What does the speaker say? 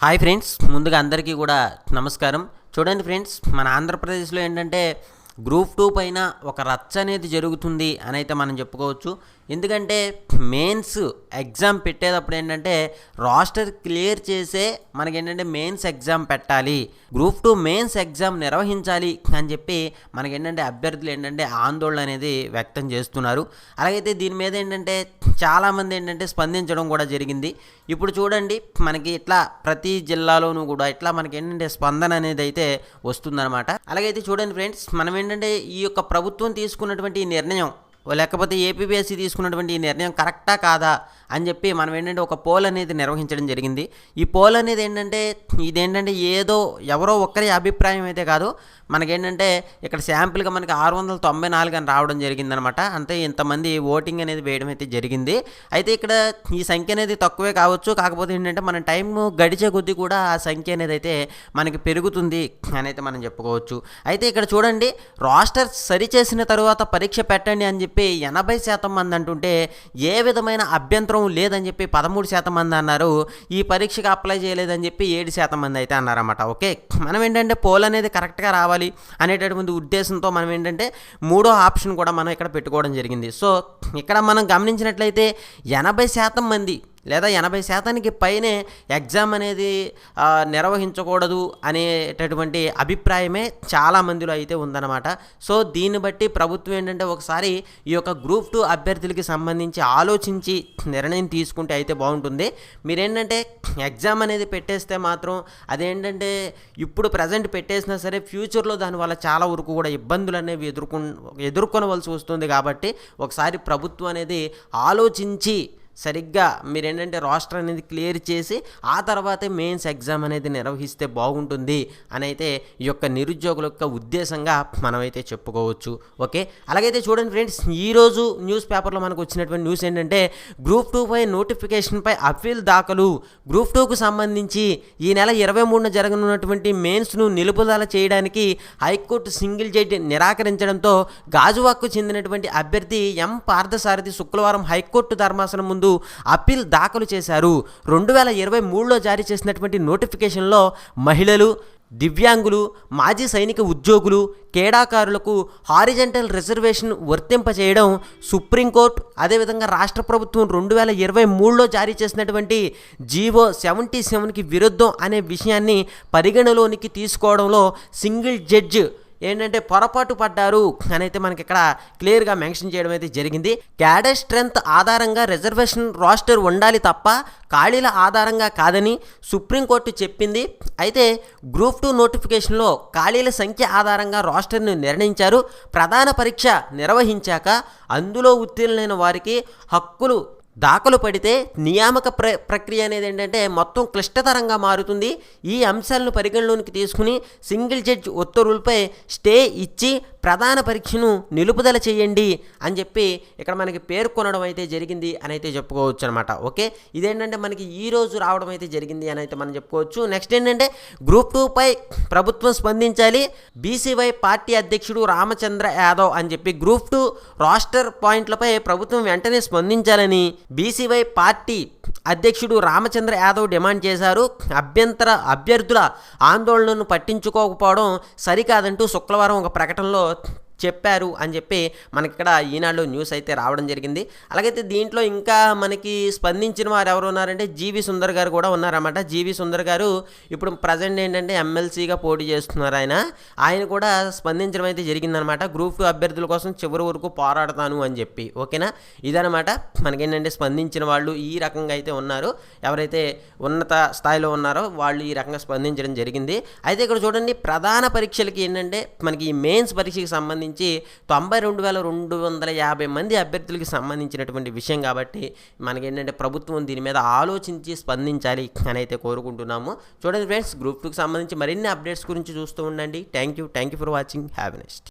Hi friends ముందుగా అందరికీ కూడా నమస్కారం. చూడండి ఫ్రెండ్స్ మన ఆంధ్రప్రదేశ్లో ఏంటంటే గ్రూప్ టూ పైన ఒక రచ్చ అనేది జరుగుతుంది అని అయితే మనం చెప్పుకోవచ్చు. ఎందుకంటే మెయిన్స్ ఎగ్జామ్ పెట్టేటప్పుడు ఏంటంటే రాస్టర్ క్లియర్ చేసే మనకి ఏంటంటే మెయిన్స్ ఎగ్జామ్ పెట్టాలి. గ్రూప్ టూ మెయిన్స్ ఎగ్జామ్ నిర్వహించాలి అని చెప్పి మనకి ఏంటంటే అభ్యర్థులు ఏంటంటే ఆందోళన అనేది వ్యక్తం చేస్తున్నారు. అలాగైతే దీని మీద ఏంటంటే చాలామంది ఏంటంటే స్పందించడం కూడా జరిగింది. ఇప్పుడు చూడండి మనకి ఇట్లా ప్రతి జిల్లాలోనూ కూడా ఇట్లా మనకి ఏంటంటే స్పందన అనేది అయితే వస్తుందన్నమాట. అలాగైతే చూడండి ఫ్రెండ్స్ మనం ఏంటంటే ఈ యొక్క ప్రభుత్వం తీసుకున్నటువంటి ఈ నిర్ణయం లేకపోతే ఏపీబీఎస్సీ తీసుకున్నటువంటి ఈ నిర్ణయం కరెక్టా కాదా అని చెప్పి మనం ఏంటంటే ఒక పోల్ అనేది నిర్వహించడం జరిగింది. ఈ పోల్ అనేది ఏంటంటే ఇదేంటంటే ఏదో ఎవరో ఒక్కరి అభిప్రాయం అయితే కాదు. మనకేంటంటే ఇక్కడ శాంపుల్గా మనకి ఆరు వందల తొంభై నాలుగు అని రావడం జరిగిందనమాట. అంతే ఇంతమంది ఓటింగ్ అనేది వేయడం అయితే జరిగింది. అయితే ఇక్కడ ఈ సంఖ్య అనేది తక్కువే కావచ్చు. కాకపోతే ఏంటంటే మన టైం గడిచే కొద్దీ కూడా ఆ సంఖ్య అనేది అయితే మనకి పెరుగుతుంది అని అయితే మనం చెప్పుకోవచ్చు. అయితే ఇక్కడ చూడండి రాస్టర్ సరిచేసిన తర్వాత పరీక్ష పెట్టండి అని చెప్పి ఎనభై శాతం మంది అంటుంటే ఏ విధమైన అభ్యంతరం లేదని చెప్పి పదమూడు శాతం మంది అన్నారు. ఈ పరీక్షకు అప్లై చేయలేదని చెప్పి ఏడు శాతం మంది అయితే అన్నారన్నమాట. ఓకే మనం ఏంటంటే పోల్ అనేది కరెక్ట్గా రావాలి అనేటటువంటి ఉద్దేశంతో మనం ఏంటంటే మూడో ఆప్షన్ కూడా మనం ఇక్కడ పెట్టుకోవడం జరిగింది. సో ఇక్కడ మనం గమనించినట్లయితే ఎనభై శాతం మంది లేదా ఎనభై శాతానికి పైనే ఎగ్జామ్ అనేది నిర్వహించకూడదు అనేటటువంటి అభిప్రాయమే చాలా మందిలో అయితే ఉందన్నమాట. సో దీన్ని బట్టి ప్రభుత్వం ఏంటంటే ఒకసారి ఈ యొక్క గ్రూప్ టూ అభ్యర్థులకి సంబంధించి ఆలోచించి నిర్ణయం తీసుకుంటే అయితే బాగుంటుంది. మీరేంటంటే ఎగ్జామ్ అనేది పెట్టేస్తే మాత్రం అదేంటంటే ఇప్పుడు ప్రజెంట్ పెట్టేసినా సరే ఫ్యూచర్లో దానివల్ల చాలా వరకు కూడా ఇబ్బందులు అనేవి ఎదుర్కొ ఎదుర్కొనవలసి వస్తుంది కాబట్టి ఒకసారి ప్రభుత్వం అనేది ఆలోచించి సరిగ్గా మీరు ఏంటంటే రాష్ట్రం అనేది క్లియర్ చేసి ఆ తర్వాతే మెయిన్స్ ఎగ్జామ్ అనేది నిర్వహిస్తే బాగుంటుంది అని అయితే ఈ యొక్క నిరుద్యోగుల యొక్క ఉద్దేశంగా మనమైతే చెప్పుకోవచ్చు. ఓకే? అలాగైతే చూడండి ఫ్రెండ్స్ ఈరోజు న్యూస్ పేపర్లో మనకు వచ్చినటువంటి న్యూస్ ఏంటంటే గ్రూప్ టూ పై నోటిఫికేషన్పై అప్పీల్ దాఖలు. గ్రూప్ టూకు సంబంధించి ఈ నెల ఇరవై మూడున జరగనున్నటువంటి మెయిన్స్ను నిలుపుదల చేయడానికి హైకోర్టు సింగిల్ జడ్జి నిరాకరించడంతో గాజువాక్కు చెందినటువంటి అభ్యర్థి ఎం. పార్థసారథి శుక్రవారం హైకోర్టు ధర్మాసనం ముందు అప్పీల్ దాఖలు చేశారు. రెండు వేల ఇరవై మూడులో జారీ చేసినటువంటి నోటిఫికేషన్లో మహిళలు దివ్యాంగులు మాజీ సైనిక ఉద్యోగులు క్రీడాకారులకు హారిజెంటల్ రిజర్వేషన్ వర్తింపచేయడం సుప్రీంకోర్టు అదేవిధంగా రాష్ట్ర ప్రభుత్వం రెండు వేల ఇరవై మూడులో జారీ చేసినటువంటి జీవో సెవెంటీ సెవెన్కి విరుద్ధం అనే విషయాన్ని పరిగణలోనికి తీసుకోవడంలో సింగిల్ జడ్జ్ ఏంటంటే పొరపాటు పడ్డారు అని అయితే మనకి ఇక్కడ క్లియర్గా మెన్షన్ చేయడం అయితే జరిగింది. క్యాడర్ స్ట్రెంత్ ఆధారంగా రిజర్వేషన్ రాస్టర్ ఉండాలి తప్ప ఖాళీల ఆధారంగా కాదని సుప్రీంకోర్టు చెప్పింది. అయితే గ్రూప్ టూ నోటిఫికేషన్లో ఖాళీల సంఖ్య ఆధారంగా రాస్టర్ను నిర్ణయించారు. ప్రధాన పరీక్ష నిర్వహించాక అందులో ఉత్తీర్ణులైన వారికి హక్కులు దాఖలు పడితే నియామక ప్ర ప్రక్రియ అనేది ఏంటంటే మొత్తం క్లిష్టతరంగా మారుతుంది. ఈ అంశాలను పరిగణలోనికి తీసుకుని సింగిల్ జడ్జ్ ఉత్తర్వులపై స్టే ఇచ్చి ప్రధాన పరీక్షను నిలుపుదల చేయండి అని చెప్పి ఇక్కడ మనకి పేర్కొనడం అయితే జరిగింది అని అయితే చెప్పుకోవచ్చు అనమాట ఓకే? ఇదేంటంటే మనకి ఈ రోజు రావడం అయితే జరిగింది అని అయితే మనం చెప్పుకోవచ్చు. నెక్స్ట్ ఏంటంటే గ్రూప్ టూపై ప్రభుత్వం స్పందించాలి. బీసీవై పార్టీ అధ్యక్షుడు రామచంద్ర యాదవ్ అని చెప్పి గ్రూప్ టూ రాస్టర్ పాయింట్లపై ప్రభుత్వం వెంటనే స్పందించాలని బీసీవై పార్టీ అధ్యక్షుడు రామచంద్ర యాదవ్ డిమాండ్ చేశారు. అభ్యంతర అభ్యర్థుల ఆందోళనను పట్టించుకోకపోవడం సరికాదంటూ శుక్రవారం ఒక ప్రకటనలో చెప్పారు అని చెప్పి మనకిక్కడ ఈనాడు న్యూస్ అయితే రావడం జరిగింది. అలాగైతే దీంట్లో ఇంకా మనకి స్పందించిన వారు ఎవరు ఉన్నారంటే జీవి సుందర్ గారు కూడా ఉన్నారన్నమాట. జీవి సుందర్ గారు ఇప్పుడు ప్రజెంట్ ఏంటంటే ఎమ్మెల్సీగా పోటీ చేస్తున్నారు ఆయన. ఆయన కూడా స్పందించడం అయితే జరిగిందనమాట గ్రూప్ అభ్యర్థుల కోసం చివరి వరకు పోరాడతాను అని చెప్పి. ఓకేనా? ఇదనమాట మనకేంటంటే స్పందించిన వాళ్ళు ఈ రకంగా అయితే ఉన్నారు. ఎవరైతే ఉన్నత స్థాయిలో ఉన్నారో వాళ్ళు ఈ రకంగా స్పందించడం జరిగింది. అయితే ఇక్కడ చూడండి ప్రధాన పరీక్షలకి ఏంటంటే మనకి ఈ మెయిన్స్ పరీక్షకి సంబంధించి తొంభై రెండు వేల రెండు వందల యాభై మంది అభ్యర్థులకి సంబంధించినటువంటి విషయం కాబట్టి మనకి ఏంటంటే ప్రభుత్వం దీని మీద ఆలోచించి స్పందించాలి అని అయితే కోరుకుంటున్నాము. చూడండి ఫ్రెండ్స్ గ్రూప్ టూకి సంబంధించి మరిన్ని అప్డేట్స్ గురించి చూస్తూ ఉండండి. Thank you thank you for watching have next